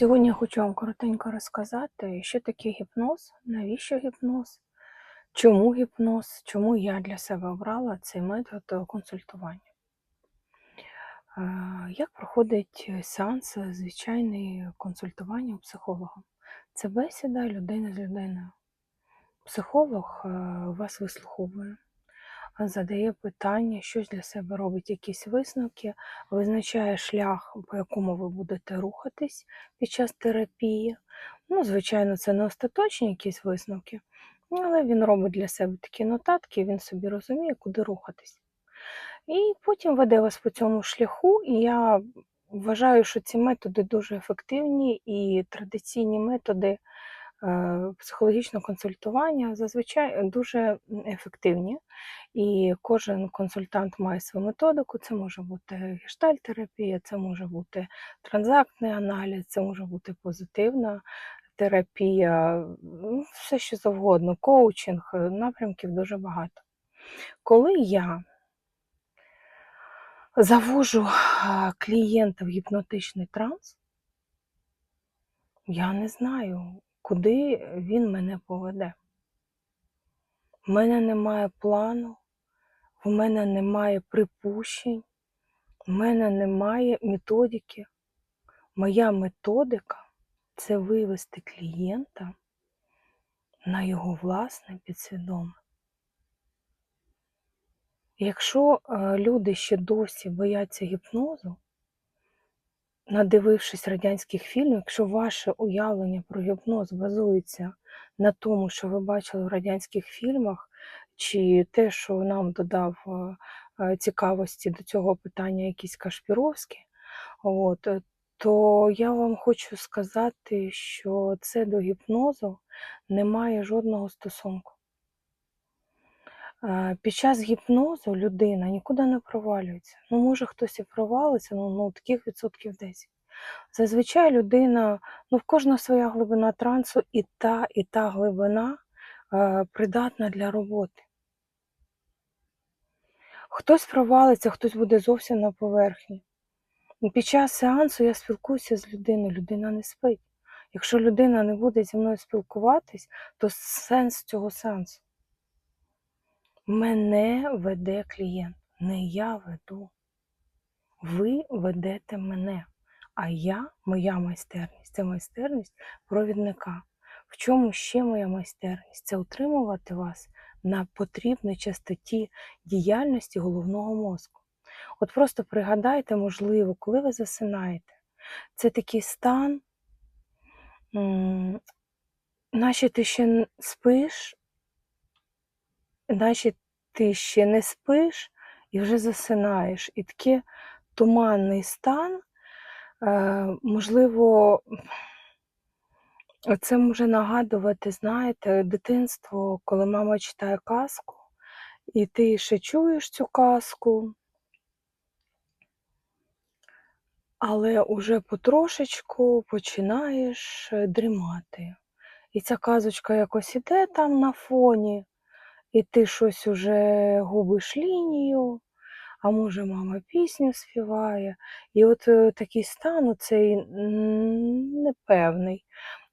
Сьогодні я хочу вам коротенько розказати, що таке гіпноз, навіщо гіпноз, чому гіпноз, чому я для себе обрала цей метод е, консультування. Е, Як проходить сеанс звичайне консультування у психолога? Це бесіда людини з людиною. Психолог е, вас вислуховує, задає питання, щось для себе робить, якісь висновки, визначає шлях, по якому ви будете рухатись під час терапії. Ну, звичайно, це не остаточні якісь висновки, але він робить для себе такі нотатки, він собі розуміє, куди рухатись. І потім веде вас по цьому шляху, і я вважаю, що ці методи дуже ефективні і традиційні методи психологічного консультування зазвичай дуже ефективні. І кожен консультант має свою методику. Це може бути гештальтерапія, це може бути транзактний аналіз, це може бути позитивна терапія, все що завгодно, коучинг, е, напрямків дуже багато. Коли я завожу клієнта в гіпнотичний транс, я не знаю, куди він мене поведе. У мене немає плану, в мене немає припущень, в мене немає методики. Моя методика це вивести клієнта на його власне підсвідоме. Якщо е, люди ще досі бояться гіпнозу, надивившись радянських фільмів, якщо ваше уявлення про гіпноз базується на тому, що ви бачили в радянських фільмах, чи те, що нам додав е, е, цікавості до цього питання якийсь Кашпіровський, от, е, то я вам хочу сказати, що це до гіпнозу не має жодного стосунку. Під час гіпнозу людина нікуди не провалюється. Ну, може, хтось і провалиться, ну, ну таких відсотків 10. Зазвичай людина, ну, в кожна своя глибина трансу, і та, і та глибина е, придатна для роботи. Хтось провалиться, хтось буде зовсім на поверхні. Під час сеансу я спілкуюся з людиною, людина не спить. Якщо людина не буде зі мною спілкуватись, то сенс цього сеансу. Мене веде клієнт, не я веду. Ви ведете мене, а я, моя майстерність, це майстерність провідника. В чому ще моя майстерність? Це утримувати вас на потрібній частоті діяльності головного мозку. От просто пригадайте, можливо, коли ви засинаєте, це такий стан, наче ти ще спиш, наче ти ще не спиш і вже засинаєш. І такий туманний стан, е, можливо, це може нагадувати, знаєте, дитинство, коли мама читає казку, і ти ще чуєш цю казку, але уже потрошечку починаєш е, дрімати. І ця казочка якось іде там на фоні, і ти щось уже губиш лінію, а може мама пісню співає. І от е, такий стан цей непевний,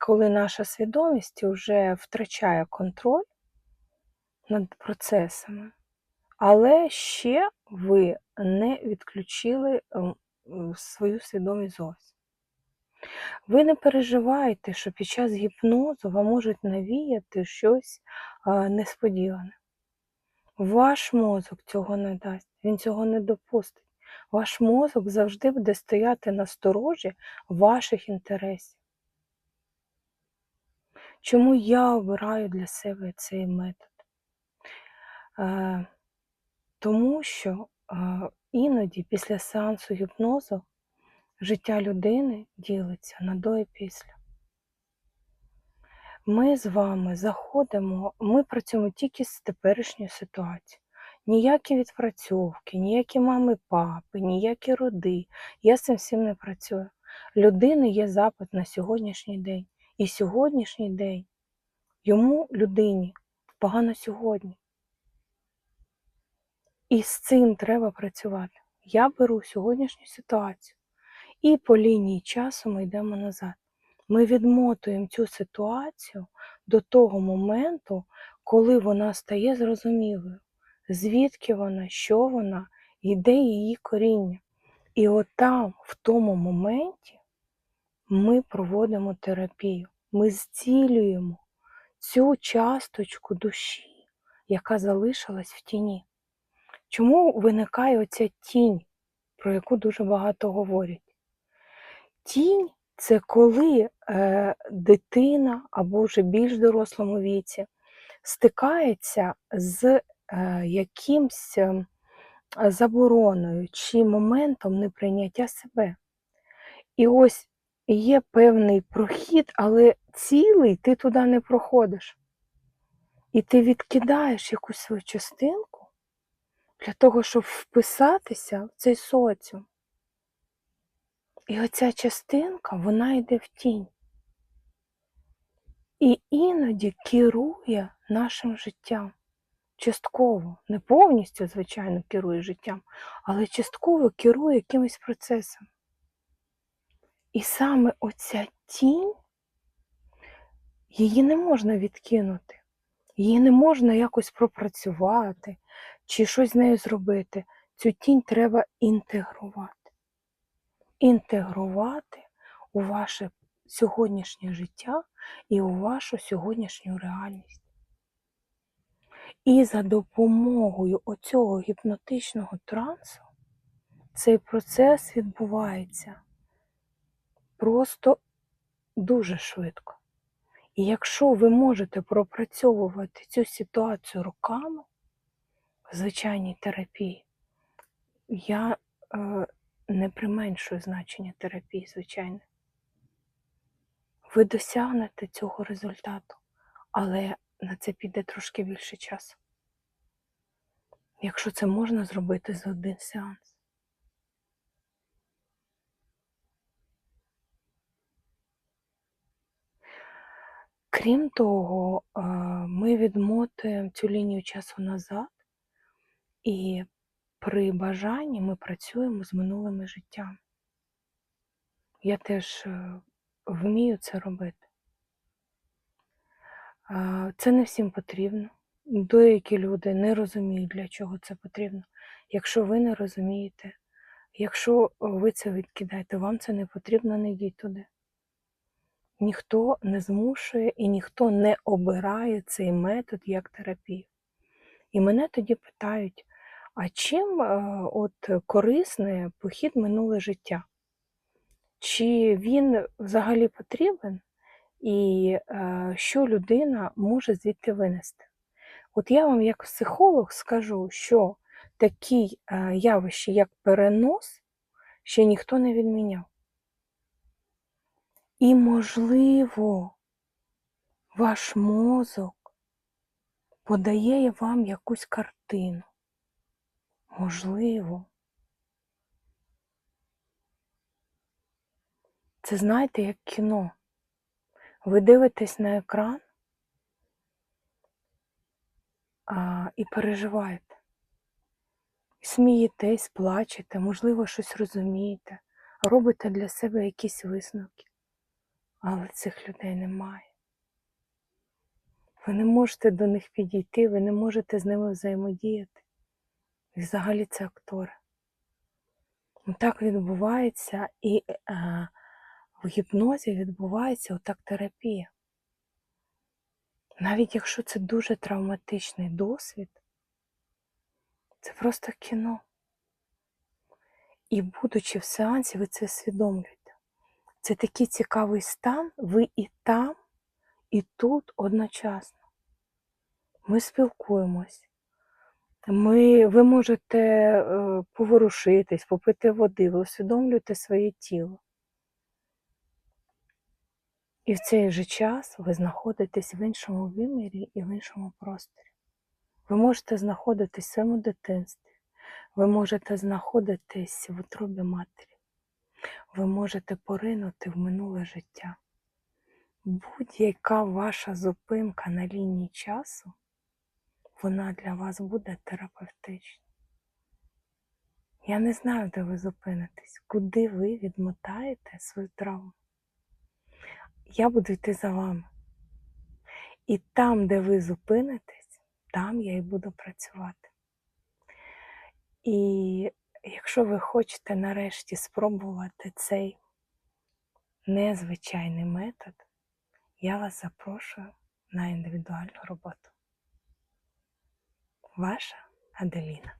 коли наша свідомість вже втрачає контроль над процесами, але ще ви не відключили свою свідомість зовсім. Ви не переживаєте, що під час гіпнозу вам можуть навіяти щось несподіване. Ваш мозок цього не дасть, він цього не допустить. Ваш мозок завжди буде стояти на сторожі ваших інтересів. Чому я обираю для себе цей метод? Е, тому що е, іноді після сеансу гіпнозу життя людини ділиться на до і після. Ми з вами заходимо, ми працюємо тільки з теперішньою ситуацією. Ніякі відпрацьовки, ніякі мами, папи, ніякі роди. Я з цим всім не працюю. Людини є запит на сьогоднішній день. І сьогоднішній день йому, людині, погано сьогодні. І з цим треба працювати. Я беру сьогоднішню ситуацію, і по лінії часу ми йдемо назад. ми відмотуємо цю ситуацію до того моменту, коли вона стає зрозумілою, звідки вона, що вона, і де її коріння. І от там, в тому моменті, ми проводимо терапію, ми зцілюємо цю часточку душі, яка залишилась в тіні. Чому виникає оця тінь, про яку дуже багато говорять? Тінь це коли е, дитина або вже більш дорослому віці стикається з е, якимсь е, забороною чи моментом неприйняття себе. І ось є певний прохід, але цілий ти туди не проходиш. І ти відкидаєш якусь свою частинку для того, щоб вписатися в цей соціум. І оця частинка, вона йде в тінь. І іноді керує нашим життям. Частково, не повністю, звичайно, керує життям, але частково керує якимось процесом. І саме оця тінь, її не можна відкинути, її не можна якось пропрацювати чи щось з нею зробити. Цю тінь треба інтегрувати. Інтегрувати у ваше сьогоднішнє життя і у вашу сьогоднішню реальність. І за допомогою оцього гіпнотичного трансу цей процес відбувається просто дуже швидко. І якщо ви можете пропрацьовувати цю ситуацію руками в звичайній терапії, я е, не применшую значення терапії, звичайно. Ви досягнете цього результату, але на це піде трошки більше часу. Якщо це можна зробити за один сеанс. Крім того, е, ми відмотуємо цю лінію часу назад, і при бажанні ми працюємо з минулими життями. Я теж е, вмію це робити. Е, Це не всім потрібно. Деякі люди не розуміють, для чого це потрібно. Якщо ви не розумієте, якщо ви це відкидаєте, вам це не потрібно, не йдіть туди. Ніхто не змушує і ніхто не обирає цей метод як терапію. І мене тоді питають, а чим е, от корисний похід минуле життя? Чи він взагалі потрібен? І е, що людина може звідти винести? От я вам, як психолог, скажу, що такі е, явища, як перенос, ще ніхто не відміняв. І, можливо, ваш мозок подає вам якусь картину. Можливо. Це знаєте, як кіно. Ви дивитесь на екран а, і переживаєте. Смієтесь, плачете, можливо, щось розумієте, робите для себе якісь висновки. Але цих людей немає. Ви не можете до них підійти, ви не можете з ними взаємодіяти. І взагалі це актори. Так відбувається і е, в гіпнозі відбувається отак терапія. Навіть якщо це дуже травматичний досвід, це просто кіно. І будучи в сеансі, ви це усвідомлюєте. Це такий цікавий стан, ви і там, і тут одночасно. Ми спілкуємось. Ми, Ви можете е, поворушитись, попити води, ви усвідомлюєте своє тіло. І в цей же час ви знаходитесь в іншому вимірі і в іншому просторі. Ви можете знаходитись в своєму дитинстві, ви можете знаходитись в утробі матері ви можете поринути в минуле життя. Будь-яка ваша зупинка на лінії часу, вона для вас буде терапевтична. Я не знаю, де ви зупинитесь, куди ви відмотаєте свою травму. я буду йти за вами. І там, де ви зупинитесь, там я і буду працювати. І якщо ви хочете нарешті спробувати цей незвичайний метод, я вас запрошую на індивідуальну роботу. Ваша Аделіна.